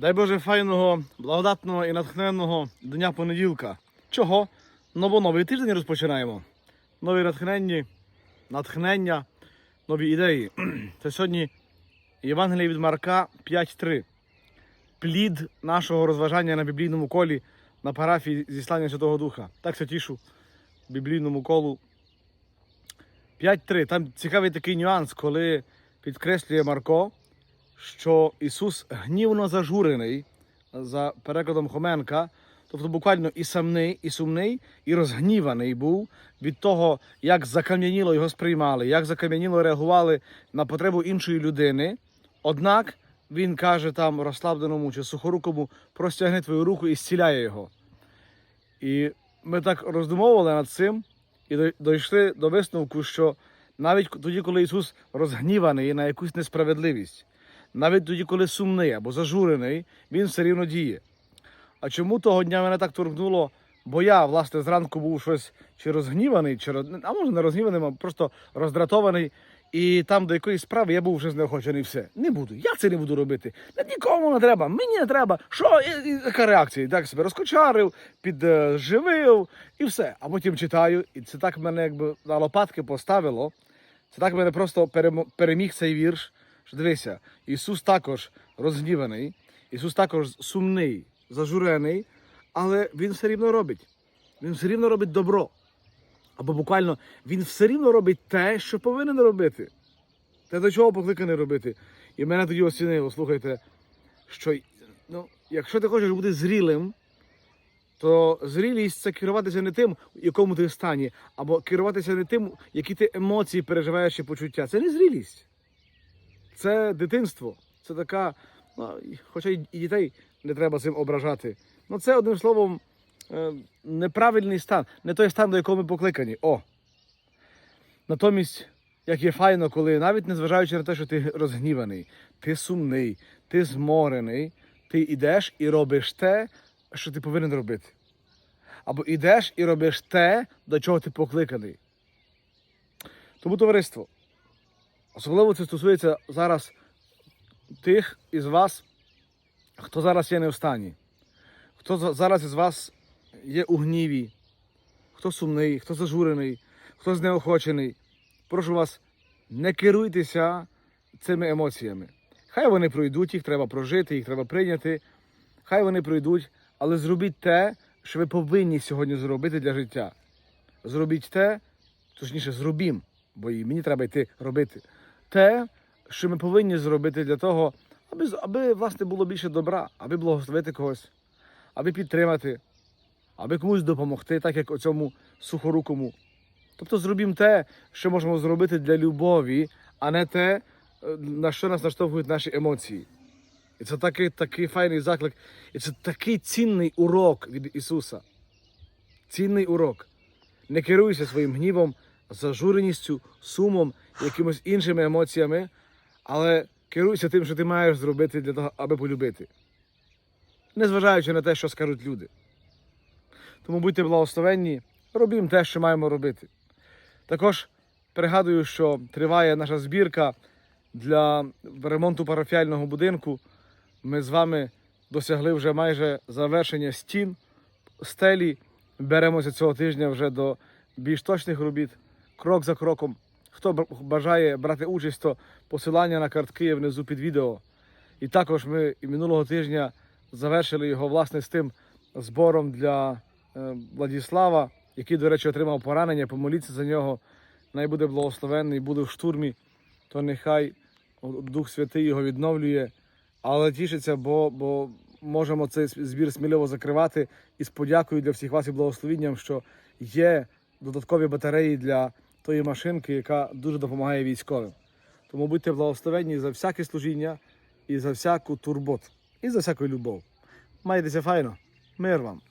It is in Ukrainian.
Дай Боже файного, благодатного і натхненного дня понеділка. Чого? Ну бо новий тиждень розпочинаємо. Нові натхненні, натхнення, нові ідеї. Це сьогодні Євангеліє від Марка 5.3. Плід нашого розважання на біблійному колі на парафії зіслання Святого Духа. Так се тішу біблійному колу. 5.3. Там цікавий такий нюанс, коли підкреслює Марко, що Ісус гнівно зажурений за перекладом Хоменка, тобто буквально і самний, і сумний, і розгніваний був від того, як закам'яніло його сприймали, як закам'яніло реагували на потребу іншої людини. Однак він каже там розслабленому чи сухорукому, простягни твою руку і зціляє його. І ми так роздумовували над цим і дійшли до висновку, що навіть тоді, коли Ісус розгніваний на якусь несправедливість, навіть тоді, коли сумний або зажурений, Він все рівно діє. А чому того дня мене так торкнуло? Бо я, власне, зранку був щось чи розгніваний, чи роз- а може не розгніваний, а просто роздратований. І там до якоїсь справи я був вже знеохочений. Все. Не буду. Я це не буду робити. Нікому не треба, мені не треба. Що? І, і, яка реакція? І Так себе розкочарив, підживив і все. А потім читаю, і це так мене якби на лопатки поставило. Це так мене просто переміг цей вірш. Що дивися, Ісус також розгніваний, Ісус також сумний, зажурений, але Він все рівно робить. Він все рівно робить добро. Або буквально він все рівно робить те, що повинен робити. Те, до чого покликаний робити. І мене тоді оцінило, слухайте, що ну, якщо ти хочеш бути зрілим, то зрілість це керуватися не тим, в якому ти стані, або керуватися не тим, які ти емоції переживаєш чи почуття. Це не зрілість. Це дитинство. Це така, ну, хоча і дітей не треба цим ображати. Ну, це одним словом е, неправильний стан, не той стан, до якого ми покликані. О. Натомість, як є файно, коли навіть незважаючи на те, що ти розгніваний, ти сумний, ти зморений, ти йдеш і робиш те, що ти повинен робити. Або йдеш і робиш те, до чого ти покликаний. Тому товариство, особливо це стосується зараз тих із вас, хто зараз є не в стані, хто зараз із вас є у гніві, хто сумний, хто зажурений, хто знеохочений. Прошу вас, не керуйтеся цими емоціями. Хай вони пройдуть, їх треба прожити, їх треба прийняти. Хай вони пройдуть, але зробіть те, що ви повинні сьогодні зробити для життя. Зробіть те, точніше, зробім, бо і мені треба йти робити. Те, що ми повинні зробити для того, аби, аби власне було більше добра, аби благословити когось, аби підтримати, аби комусь допомогти, так як оцьому сухорукому. Тобто зробімо те, що можемо зробити для любові, а не те, е, на що нас наштовхують наші емоції. І це такий, такий файний заклик, і це такий цінний урок від Ісуса. Цінний урок. Не керуйся своїм гнівом, зажуреністю, сумом, якимось іншими емоціями, але керуйся тим, що ти маєш зробити для того, аби полюбити. Незважаючи на те, що скажуть люди. Тому будьте благословенні, робімо те, що маємо робити. Також пригадую, що триває наша збірка для ремонту парафіального будинку. Ми з вами досягли вже майже завершення стін, стелі. Беремося цього тижня вже до більш точних робіт, крок за кроком. Хто бажає брати участь, то посилання на картки є внизу під відео. І також ми минулого тижня завершили його власне з тим збором для е, Владіслава, який, до речі, отримав поранення. Помоліться за нього. Най буде благословенний, буде в штурмі, то нехай Дух Святий його відновлює, але тішиться, бо, бо можемо цей збір сміливо закривати і з подякою для всіх вас і благословінням, що є додаткові батареї для тої машинки, яка дуже допомагає військовим. Тому будьте благословенні за всяке служіння і за всяку турботу, і за всяку любов. Майтеся файно, мир вам!